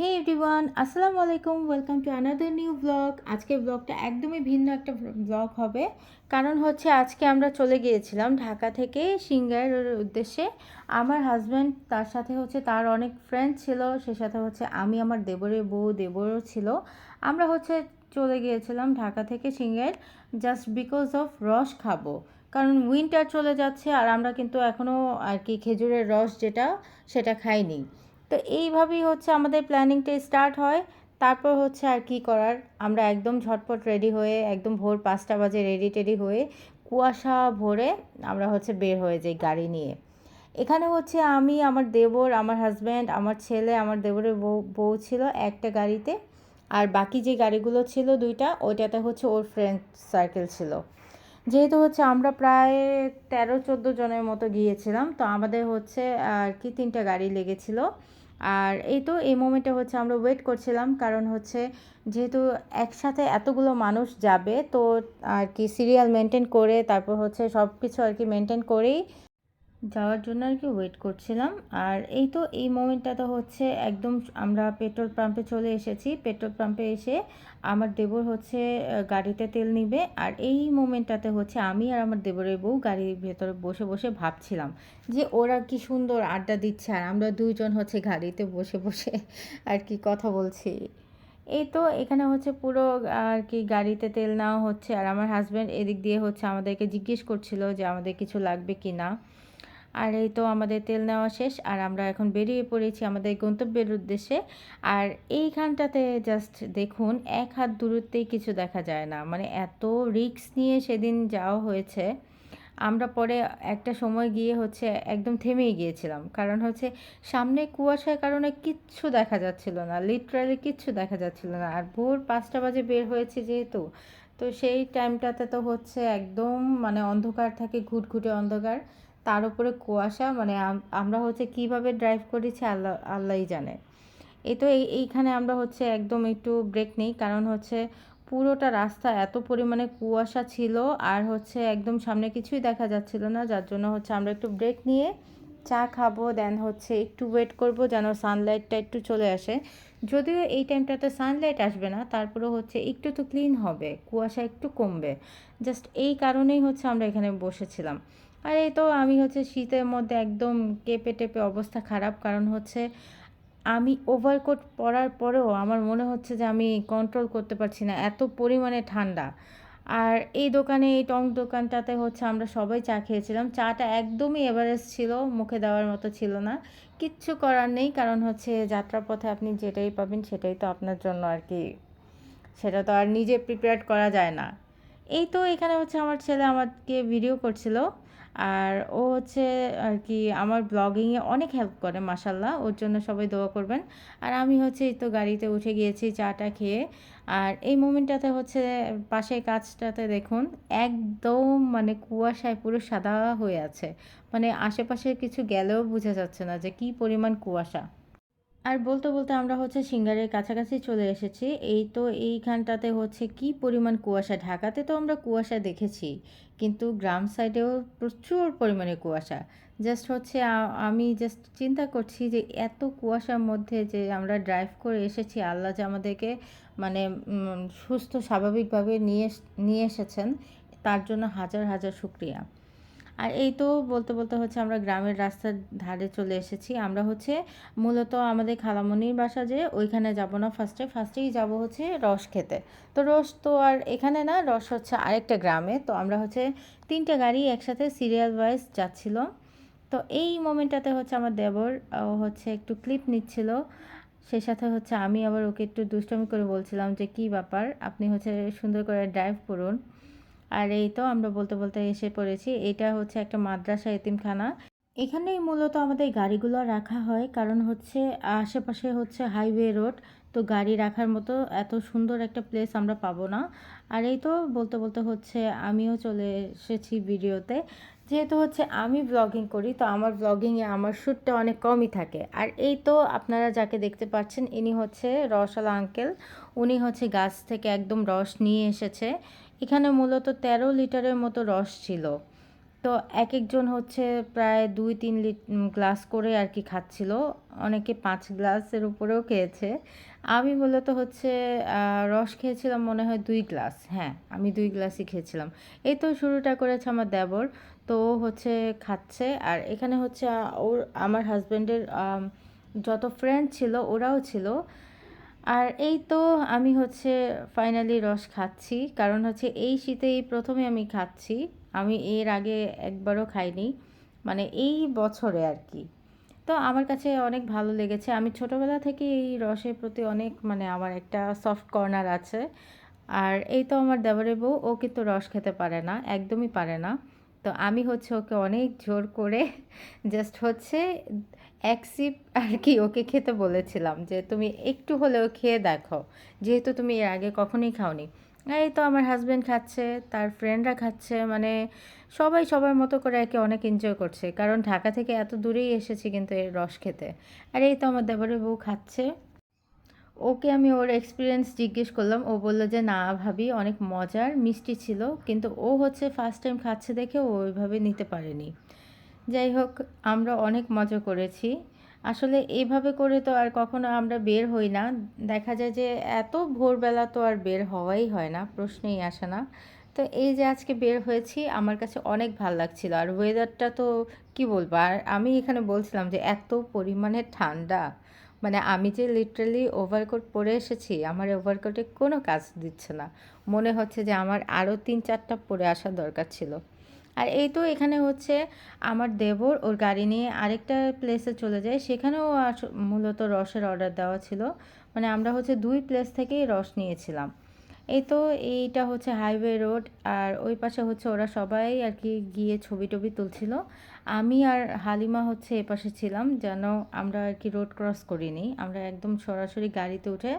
হে everyone আসসালামু আলাইকুম welcome to another new blog আজকে ব্লগটা একদমই ভিন্ন একটা ব্লগ হবে। কারণ হচ্ছে আজকে আমরা চলে গিয়েছিলাম ঢাকা থেকে সিঙ্গারের উদ্দেশ্যে। আমার হাজব্যান্ড তার সাথে হচ্ছে তার অনেক ফ্রেন্ড ছিল, সে সাথে হচ্ছে আমি, আমার দেবরের বউ দেবরও ছিল। আমরা হচ্ছে চলে গিয়েছিলাম ঢাকা থেকে সিঙ্গার জাস্ট বিকজ অফ রস খাব। কারণ উইন্টার চলে যাচ্ছে আর আমরা কিন্তু এখনও আর কি খেজুরের রস যেটা, সেটা খাইনি। তো এইভাবেই হচ্ছে আমাদের প্ল্যানিংটা স্টার্ট হয়। তারপর হচ্ছে আর কি করার? আমরা একদম ঝটপট রেডি হয়ে, একদম ভোর পাঁচটা বাজে রেডি টেডি হয়ে কুয়াশা ভরে আমরা হচ্ছে বের হয়ে যাই গাড়ি নিয়ে। এখানে হচ্ছে আমি, আমার দেবর, আমার হাজব্যান্ড আমার ছেলে, আমার দেবরের বউ বউ ছিল একটা গাড়িতে। আর বাকি যে গাড়িগুলো ছিল দুইটা, ওইটাতে হচ্ছে ওর ফ্রেন্ড সার্কেল ছিল। যেহেতু হচ্ছে আমরা প্রায় তেরো, চোদ্দ জনের মতো গিয়েছিলাম, তো আমাদের হচ্ছে আর কি তিনটা গাড়ি লেগেছিলো। আর এই তো এই মোমেন্টে হচ্ছে আমরা ওয়েট করছিলাম, কারণ হচ্ছে যেহেতু একসাথে এতগুলো মানুষ যাবে, তো আর কি সিরিয়াল মেনটেন করে, তারপর হচ্ছে সব কিছু আর কি মেনটেন করেই যাওয়ার জন্য আর কি ওয়েট করছিলাম। আর এই তো এই মোমেন্টটাতে হচ্ছে একদম আমরা পেট্রোল পাম্পে চলে এসেছি। পেট্রোল পাম্পে এসে আমার দেবর হচ্ছে গাড়িতে তেল নিবে। আর এই মোমেন্টটাতে হচ্ছে আমি আর আমার দেবরের বউ গাড়ির ভেতরে বসে বসে ভাবছিলাম যে ওরা কি সুন্দর আড্ডা দিচ্ছে আর আমরা দুইজন হচ্ছে গাড়িতে বসে বসে আর কি কথা বলছি। এই তো এখানে হচ্ছে পুরো, আর কি গাড়িতে তেল নেওয়া হচ্ছে। আর আমার হাজব্যান্ড এদিক দিয়ে হচ্ছে আমাদেরকে জিজ্ঞেস করছিল যে আমাদের কিছু লাগবে কি না আর এই তো আমাদের তেল নেওয়া শেষ, আর আমরা এখন বেরিয়ে পড়েছি আমাদের গন্তব্যের উদ্দেশ্যে। আর এইখানটাতে জাস্ট দেখুন, এক হাত দূরত্বেই কিছু দেখা যায় না। মানে এত রিক্স নিয়ে সেদিন যাওয়া হয়েছে। আমরা পরে একটা সময় গিয়ে হচ্ছে একদম থেমেই গিয়েছিলাম। কারণ হচ্ছে সামনে কুয়াশার কারণে কিচ্ছু দেখা যাচ্ছিল না লিটারালি কিচ্ছু দেখা যাচ্ছিল না। আর ভোর পাঁচটা বাজে বের হয়েছে যেহেতু, তো সেই টাইমটাতে তো হচ্ছে একদম মানে অন্ধকার থাকে, ঘুটঘুটে অন্ধকার। তার উপরে কুয়াশা মানে আমরা হচ্ছে কীভাবে ড্রাইভ করেছি আল্লাহ, আল্লাহই জানে। এই তো এই এইখানে আমরা হচ্ছে একদম একটু ব্রেক নিই, কারণ হচ্ছে পুরোটা রাস্তা এত পরিমাণে কুয়াশা ছিল আর হচ্ছে একদম সামনে কিছুই দেখা যাচ্ছিল না, যার জন্য হচ্ছে আমরা একটু ব্রেক নিয়ে চা খাব দেন হচ্ছে একটু ওয়েট করব যেন সানলাইটটা একটু চলে আসে। যদিও এই টাইমটাতে সানলাইট আসবে না তারপরে হচ্ছে একটু তো ক্লিন হবে, কুয়াশা একটু কমবে। জাস্ট এই কারণেই হচ্ছে আমরা এখানে বসেছিলাম। আর এই তো আমি হচ্ছে শীতের মধ্যে একদম কেঁপে টেপে অবস্থা খারাপ। কারণ হচ্ছে আমি ওভারকোট পরার পরেও আমার মনে হচ্ছে যে আমি কন্ট্রোল করতে পারছি না, এত পরিমাণে ঠান্ডা। আর এই দোকানে, এই টং দোকানটাতে হচ্ছে আমরা সবাই চা খেয়েছিলাম। চাটা একদমই এভারেস্ট ছিল, মুখে দেওয়ার মতো ছিল না। কিচ্ছু করার নেই, কারণ হচ্ছে যাত্রার পথে আপনি যেটাই পাবেন সেটাই তো আপনার জন্য আর কি। সেটা তো আর নিজে প্রিপেয়ার করা যায় না। এই তো এখানে হচ্ছে আমার ছেলে আমাকে ভিডিও করছিল। আর ও হচ্ছে আর কি আমার ব্লগিংয়ে অনেক হেল্প করে মাসাল্লাহ ওর জন্য সবাই দোয়া করবেন। আর আমি হচ্ছে এই তো গাড়িতে উঠে গিয়েছি চাটা খেয়ে। আর এই মোমেন্টটাতে হচ্ছে পাশের কাজটাতে দেখুন, একদম মানে কুয়াশায় পুরো সাদা হয়ে আছে। মানে আশেপাশে কিছু গেলেও বোঝা যাচ্ছে না যে কি পরিমাণ কুয়াশা। আর বলতে বলতে আমরা হচ্ছে সিঙ্গারের কাছাকাছি চলে এসেছি। এই তো এইখানটাতে হচ্ছে কি পরিমাণ কুয়াশা। ঢাকাতে তো আমরা কুয়াশা দেখেছি, কিন্তু গ্রাম সাইডেও প্রচুর পরিমাণে কুয়াশা। জাস্ট হচ্ছে আমি জাস্ট চিন্তা করছি যে এত কুয়াশার মধ্যে যে আমরা ড্রাইভ করে এসেছি, আল্লাহ যে আমাদেরকে মানে সুস্থ স্বাভাবিকভাবে নিয়ে নিয়ে এসেছেন, তার জন্য হাজার হাজার শুক্রিয়া। আর এই তো বলতে বলতে হচ্ছে আমরা গ্রামের রাস্তার ধারে চলে এসেছি। আমরা হচ্ছে মূলত আমাদের খালামনির বাসা যে ওইখানে যাব না ফার্স্টে ফার্স্টেই যাব হচ্ছে রস খেতে। তো রস তো আর এখানে না, রস হচ্ছে আরেকটা গ্রামে। তো আমরা হচ্ছে তিনটে গাড়ি একসাথে সিরিয়াল ওয়াইজ যাচ্ছিল। তো এই মোমেন্টটাতে হচ্ছে আমার দেবর, ও হচ্ছে একটু ক্লিপ নিচ্ছিল। সেই সাথে হচ্ছে আমি আবার ওকে একটু দুষ্টমি করে বলছিলাম যে, কি ব্যাপার? আপনি হচ্ছে সুন্দর করে ড্রাইভ করুন। আর এই তো আমরা বলতে বলতে এসে পড়েছি, এটা হচ্ছে একটা মাদ্রাসা এতিমখানা। এখানেই মূলত আমাদের গাড়িগুলো রাখা হয়, কারণ হচ্ছে আশেপাশে হচ্ছে হাইওয়ে রোড, তো গাড়ি রাখার মতো এত সুন্দর একটা প্লেস আমরা পাবো না। আর এই তো বলতে বলতে হচ্ছে আমিও চলে এসেছি ভিডিওতে, যেহেতু হচ্ছে আমি ব্লগিং করি, তো আমার ব্লগিংয়ে আমার শ্যুটটা অনেক কমই থাকে। আর এই তো আপনারা যাকে দেখতে পাচ্ছেন, ইনি হচ্ছে রসালা আঙ্কেল উনি হচ্ছে গাছ থেকে একদম রস নিয়ে এসেছে। এখানে মূলত ১৩ লিটারের মতো রস ছিল। তো এক একজন হচ্ছে প্রায় দুই, তিন গ্লাস করে আর কি খাচ্ছিল। অনেকে পাঁচ গ্লাসের উপরেও খেয়েছে। আমি মূলত হচ্ছে রস খেয়েছিলাম মনে হয় দুই গ্লাস। হ্যাঁ আমি দুই গ্লাসই খেয়েছিলাম। এই তো শুরুটা করেছে আমার দেবর। তো হচ্ছে খাচ্ছে। আর এখানে হচ্ছে ওর, আমার হাজব্যান্ডের যত ফ্রেন্ড ছিল ওরাও ছিল। আর এই তো আমি হচ্ছে ফাইনালি রস খাচ্ছি। কারণ হচ্ছে এই শীতেই প্রথমে আমি খাচ্ছি। আমি এর আগে একবারও খাইনি। মানে এই বছরে আর কি। তো আমার কাছে অনেক ভালো লেগেছে। আমি ছোটোবেলা থেকে এই রসের প্রতি অনেক মানে আমার একটা সফট কর্নার আছে। আর এই তো আমার দেবরের বউ, ও কিন্তু রস খেতে পারে না, একদমই পারে না। তো আমি হচ্ছে ওকে অনেক জোর করে জাস্ট হচ্ছে এক সিপ আর কি ওকে খেতে বলেছিলাম যে, তুমি একটু হলেও খেয়ে দেখো। যেহেতু তুমি এর আগে কখনোই খাওনি। এই তো আমার হাজব্যান্ড খাচ্ছে, তার ফ্রেন্ডরা খাচ্ছে। মানে সবাই সবার মতো করে একে অনেক এনজয় করছে। কারণ ঢাকা থেকে এত দূরেই এসেছি কিন্তু এর রস খেতে। আর এই তো আমার দেবরের বউ খাচ্ছে। ওকে আমি ওর এক্সপিরিয়েন্স জিজ্ঞেস করলাম। ও বলল যে, না ভাবি, অনেক মজার, মিষ্টি ছিল। কিন্তু ও হচ্ছে ফার্স্ট টাইম খাচ্ছে দেখে ও ওইভাবে নিতে পারেনি। যাই হোক, আমরা অনেক মজা করেছি। আসলে এইভাবে করে তো আর কখনো আমরা বের হই না। দেখা যায় যে এত ভোরবেলা তো আর বের হওয়াই হয় না, প্রশ্নেই আসে না। তো এই যে আজকে বের হয়েছি, আমার কাছে অনেক ভালো লাগছিল। আর ওয়েদারটা তো কি বলব? আর আমি এখানে বলছিলাম যে এত পরিমাণে ঠান্ডা। মানে আমি যে লিটারালি ওভারকোট পরে এসেছি, আমার ওভারকোটে কোনো কাজ দিচ্ছে না। মনে হচ্ছে যে আমার আরও তিন চারটা পরে আসা দরকার ছিল। আর এই তো এখানে হচ্ছে আমার দেবর, ওর গাড়ি নিয়ে আরেকটা প্লেসে চলে যায়। সেখানেও মূলত রসের অর্ডার দেওয়া ছিল। মানে আমরা হচ্ছে দুই প্লেস থেকেই রস নিয়েছিলাম। এই তো এইটা হচ্ছে হাইওয়ে রোড আর ওই পাশে হচ্ছে ওরা সবাই আর কি গিয়ে ছবি টবি তুলছিল। আমি আর হালিমা হচ্ছে এ পাশে ছিলাম, যেন আমরা আর কি রোড ক্রস করিনি। আমরা একদম সরাসরি গাড়িতে উঠে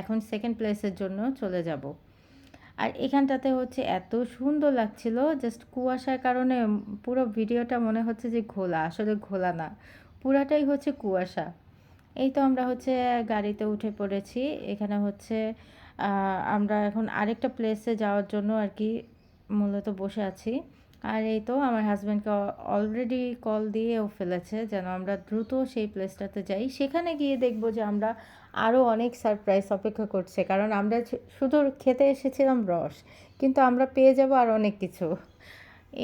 এখন সেকেন্ড প্লেসের জন্য চলে যাব। আর এখানটাতে হচ্ছে এত সুন্দর লাগছিল জাস্ট কুয়াশার কারণে পুরো ভিডিওটা মনে হচ্ছে যে ঘোলা, আসলে ঘোলা না, পুরাটাই হচ্ছে কুয়াশা। এই তো আমরা হচ্ছে গাড়িতে উঠে পড়েছি, এখানে হচ্ছে আমরা এখন আরেকটা প্লেসে যাওয়ার জন্য আর কি মূলত বসে আছি। আর এই তো আমার হাজব্যান্ডকে অলরেডি কল দিয়েও ফেলেছে যেন আমরা দ্রুত সেই প্লেসটাতে যাই। সেখানে গিয়ে দেখব যে আমরা আরও অনেক সারপ্রাইজ অপেক্ষা করছে। কারণ আমরা শুধু খেতে এসেছিলাম রস, কিন্তু আমরা পেয়ে যাব আর অনেক কিছু।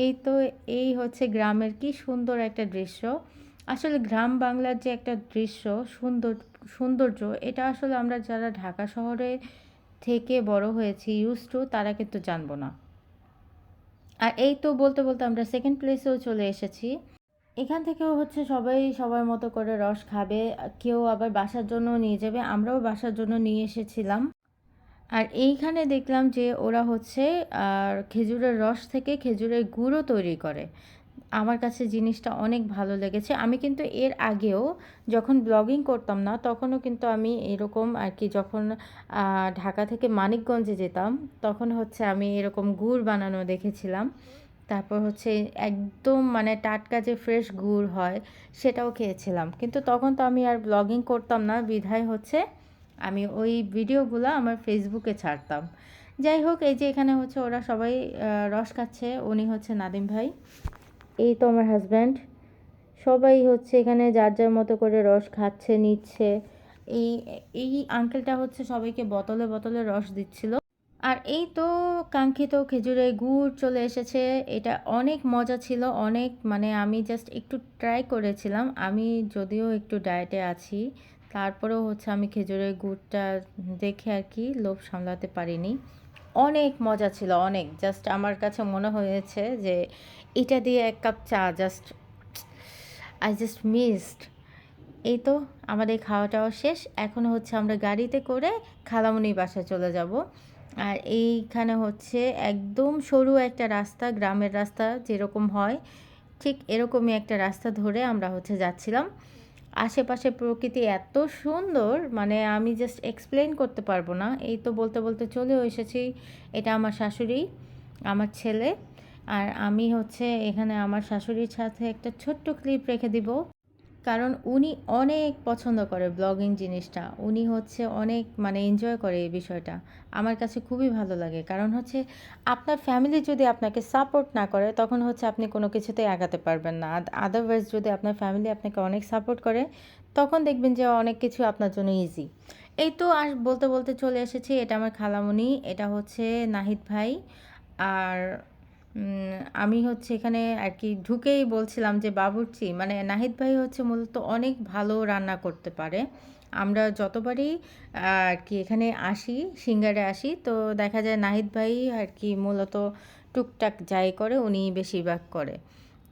এই তো এই হচ্ছে গ্রামের কি সুন্দর একটা দৃশ্য। আসলে গ্রাম বাংলার যে একটা দৃশ্য, সুন্দর, সৌন্দর্য, এটা আসলে আমরা যারা ঢাকা শহরে থেকে বড় হয়েছি ইউজ টু তারা কিন্তু জানব না। আর এই তো বলতে বলতে আমরা সেকেন্ড প্লেসেও চলে এসেছি। এখান থেকেও হচ্ছে সবাই সবার মতো করে রস খাবে। কেউ আবার বাসার জন্য নিয়ে যাবে। আমরাও বাসার জন্য নিয়ে এসেছিলাম। আর এইখানে দেখলাম যে ওরা হচ্ছে, আর খেজুরের রস থেকে খেজুরের গুঁড়ো তৈরি করে। আমার কাছে জিনিসটা অনেক ভালো লেগেছে। আমি কিন্তু এর আগেও যখন ব্লগিং করতাম না, তখনও কিন্তু আমি এরকম আর কি যখন ঢাকা থেকে মানিকগঞ্জে যেতাম, তখন হচ্ছে আমি এরকম গুড় বানানো দেখেছিলাম। তারপর হচ্ছে একদম মানে টাটকা যে ফ্রেশ গুড় হয়, সেটাও খেয়েছিলাম। কিন্তু তখন তো আমি আর ব্লগিং করতাম না, বিধায় হচ্ছে আমি ওই ভিডিওগুলো আমার ফেসবুকে ছাড়তাম। যাই হোক, এই যে এখানে হচ্ছে ওরা সবাই রস খাচ্ছে, উনি হচ্ছে নাদিম ভাই। এই তো আমার হাজব্যান্ড সবাই হচ্ছে এখানে যার যার মতো করে রস খাচ্ছে, নিচ্ছে। এই এই আঙ্কেলটা হচ্ছে সবাইকে বোতলে বোতলে রস দিচ্ছিল। আর এই তো কাঙ্ক্ষিত খেজুরের গুড় চলে এসেছে। এটা অনেক মজা ছিল, অনেক মানে আমি জাস্ট একটু ট্রাই করেছিলাম। আমি যদিও একটু ডায়েটে আছি, তারপরেও হচ্ছে আমি খেজুরের গুড়টা দেখে আর কি লোভ সামলাতে পারিনি। অনেক মজা ছিল, অনেক। জাস্ট আমার কাছে মনে হয়েছে যে এটা দিয়ে এক কাপ চা জাস্ট আই জাস্ট মিসড এই তো আমাদের খাওয়া টাওয়া শেষ। এখন হচ্ছে আমরা গাড়িতে করে খালামুনির বাসায় চলে যাব। আর এইখানে হচ্ছে একদম সরু একটা রাস্তা, গ্রামের রাস্তা যেরকম হয়, ঠিক এরকমই একটা রাস্তা ধরে আমরা হচ্ছে যাচ্ছিলাম। আশেপাশে প্রকৃতি এত সুন্দর মানে আমি জাস্ট এক্সপ্লেন করতে পারব না। এই তো বলতে বলতে চলেও এসেছি, এটা আমার শাশুড়ি, আমার ছেলে। আর আমি হচ্ছে এখানে আমার শাশুড়ির সাথে একটা ছোট্ট ক্লিপ রেখে দিব। কারণ উনি অনেক পছন্দ করে ব্লগিং জিনিসটা। উনি হচ্ছে অনেক মানে এনজয় করে এই বিষয়টা। আমার কাছে খুবই ভালো লাগে। কারণ হচ্ছে আপনার ফ্যামিলি যদি আপনাকে সাপোর্ট না করে, তখন হচ্ছে আপনি কোনো কিছুতেই আগাতে পারবেন না। আদারওয়াইজ যদি আপনার ফ্যামিলি আপনাকে অনেক সাপোর্ট করে, তখন দেখবেন যে অনেক কিছু আপনার জন্য ইজি এই তো আর বলতে বলতে চলে এসেছি। এটা আমার খালামণি এটা হচ্ছে নাহিদ ভাই। আর আমি হচ্ছে এখানে আর কি ঢুকেই বলছিলাম যে, বাবুর্চি মানে নাহিদ ভাই হচ্ছে মূলত অনেক ভালো রান্না করতে পারে। আমরা যতবারই আর কি এখানে আসি, সিঙ্গারে আসি, তো দেখা যায় নাহিদ ভাই আর কি মূলত টুকটাক যাই করে, উনি বেশিরভাগ করে।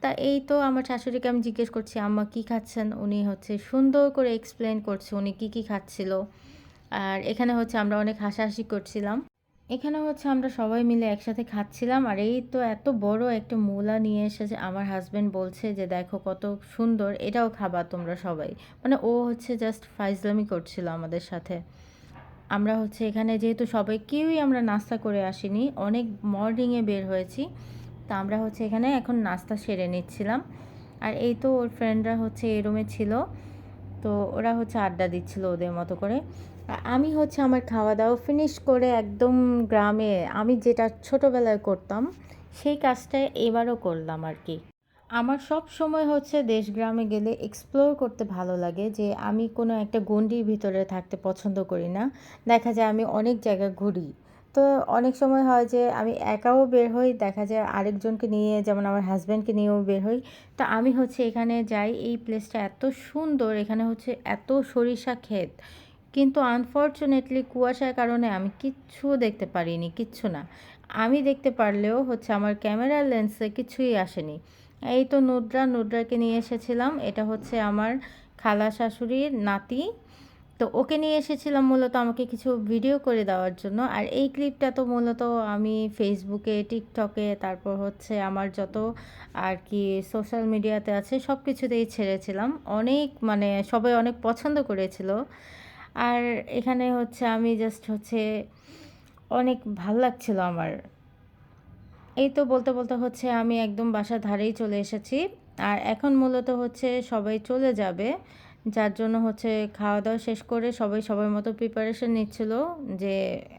তা এই তো আমার শাশুড়িকে আমি জিজ্ঞেস করছি, আম্মা কী খাচ্ছেন? উনি হচ্ছে সুন্দর করে এক্সপ্লেন করছে উনি কী কী খাচ্ছিল। আর এখানে হচ্ছে আমরা অনেক হাসাহাসি করছিলাম। এখানে হচ্ছে আমরা সবাই মিলে একসাথে খাচ্ছিলাম আর এই তো এত বড় একটা মূলা নিয়ে এসেছে। আমার হাজব্যান্ড বলছে যে, দেখো কত সুন্দর, এটাও খাবা তোমরা সবাই। মানে ও হচ্ছে জাস্ট ফাইজলামি করছিল আমাদের সাথে। আমরা হচ্ছে এখানে যেহেতু সবাই, কেউই আমরা নাস্তা করে আসিনি, অনেক মর্নিংয়ে বের হয়েছি। তা আমরা হচ্ছে এখানে এখন নাস্তা সেরে নিচ্ছিলাম। আর এই তো ওর ফ্রেন্ডরা হচ্ছে এই রুমে ছিল। তো ওরা হচ্ছে আড্ডা দিচ্ছিল ওদের মতো করে। আমি হচ্ছে আমার খাওয়া দাওয়া ফিনিশ করে একদম গ্রামে আমি যেটা ছোটোবেলায় করতাম, সেই কাজটা এবারও করলাম আর কি। আমার সব সময় হচ্ছে দেশ গ্রামে গেলে এক্সপ্লোর করতে ভালো লাগে যে আমি কোনো একটা গণ্ডির ভিতরে থাকতে পছন্দ করি না। দেখা যায় আমি অনেক জায়গা ঘুরি। তো অনেক সময় হয় যে আমি একাও বের হই, দেখা যায় আরেকজনকে নিয়ে, যেমন আমার হাজব্যান্ডকে নিয়েও বের হই। তো আমি হচ্ছে এখানে যাই, এই প্লেসটা এত সুন্দর, এখানে হচ্ছে এত সরিষা ক্ষেত। কিন্তু আনফর্চুনেটলি কুয়াশার কারণে আমি কিচ্ছু দেখতে পারিনি, কিচ্ছু না। আমি দেখতে পারলেও হচ্ছে আমার ক্যামেরার লেন্সে কিছুই আসেনি। এই তো নুদ্রা নুদ্রাকে নিয়ে এসেছিলাম। এটা হচ্ছে আমার খালা শাশুড়ির নাতি। তো ওকে নিয়ে এসেছিলাম মূলত আমাকে কিছু ভিডিও করে দেওয়ার জন্য। আর এই ক্লিপটা তো মূলত আমি ফেসবুকে টিকটকে তারপর হচ্ছে আমার যত আর কি সোশ্যাল মিডিয়াতে আছে সব কিছুতেই ছেড়েছিলাম। অনেক মানে সবাই অনেক পছন্দ করেছিল। আর এখানে হচ্ছে আমি জাস্ট হচ্ছে অনেক ভালো লাগছিল আমার। এই তো বলতে বলতে হচ্ছে আমি একদম বাসার ধারেই চলে এসেছি। আর এখন মূলত হচ্ছে সবাই চলে যাবে। যার জন্য হচ্ছে খাওয়া দাওয়া শেষ করে সবাই সবার মতো প্রিপারেশন নিচ্ছিল যে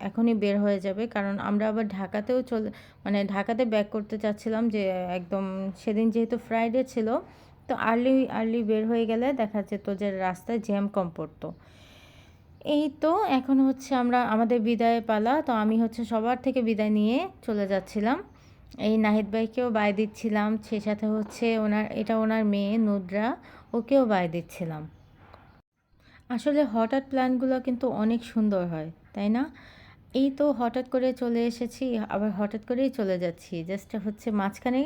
এখনই বের হয়ে যাবে। কারণ আমরা আবার ঢাকাতেও চলে মানে ঢাকাতে ব্যাক করতে চাচ্ছিলাম যে একদম সেদিন যেহেতু ফ্রাইডে ছিল, তো আর্লি আর্লি বের হয়ে গেলে দেখা যেত যে রাস্তায় জ্যাম কম পড়তো। এই তো এখন হচ্ছে আমরা আমাদের বিদায় পালা, তো আমি হচ্ছে সবার থেকে বিদায় নিয়ে চলে যাচ্ছিলাম। এই নাহিদ ভাইকেও বাই দিচ্ছিলাম, সে সাথে হচ্ছে ওনার, এটা ওনার মেয়ে নুদ্রা ওকেও বাই দিচ্ছিলাম। আসলে হঠাৎ প্ল্যানগুলো কিন্তু অনেক সুন্দর হয়, তাই না? এই তো হঠাৎ করে চলে এসেছি, আবার হঠাৎ করেই চলে যাচ্ছি। জাস্ট হচ্ছে মাঝখানে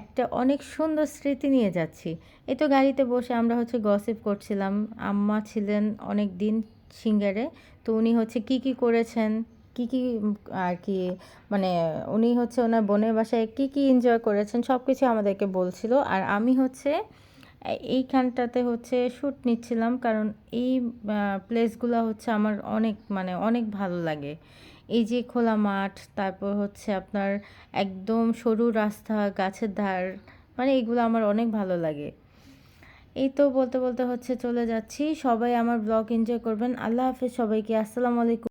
একটা অনেক সুন্দর স্মৃতি নিয়ে যাচ্ছি। এই তো গাড়িতে বসে আমরা হচ্ছে গসিপ করছিলাম। আম্মা ছিলেন অনেক দিন সিঙ্গারে তো উনি হচ্ছে কি কি করেছেন, কি কি আর কি মানে উনি হচ্ছে ওনার বোনের বাসায় কি কি এনজয় করেছেন সব কিছু আমাদেরকে বলছিল। আর আমি হচ্ছে এইখানটাতে হচ্ছে শ্যুট নিচ্ছিলাম কারণ এই প্লেসগুলো হচ্ছে আমার অনেক মানে অনেক ভালো লাগে। এই যে খোলা মাঠ, তারপর হচ্ছে আপনার একদম সরু রাস্তা, গাছের ধার মানে এগুলো আমার অনেক ভালো লাগে। এই তো বলতে বলতে হচ্ছে চলে যাচ্ছি। সবাই আমার ব্লগ এনজয় করবেন। আল্লাহ হাফেজ সবাইকে। আসসালামু আলাইকুম।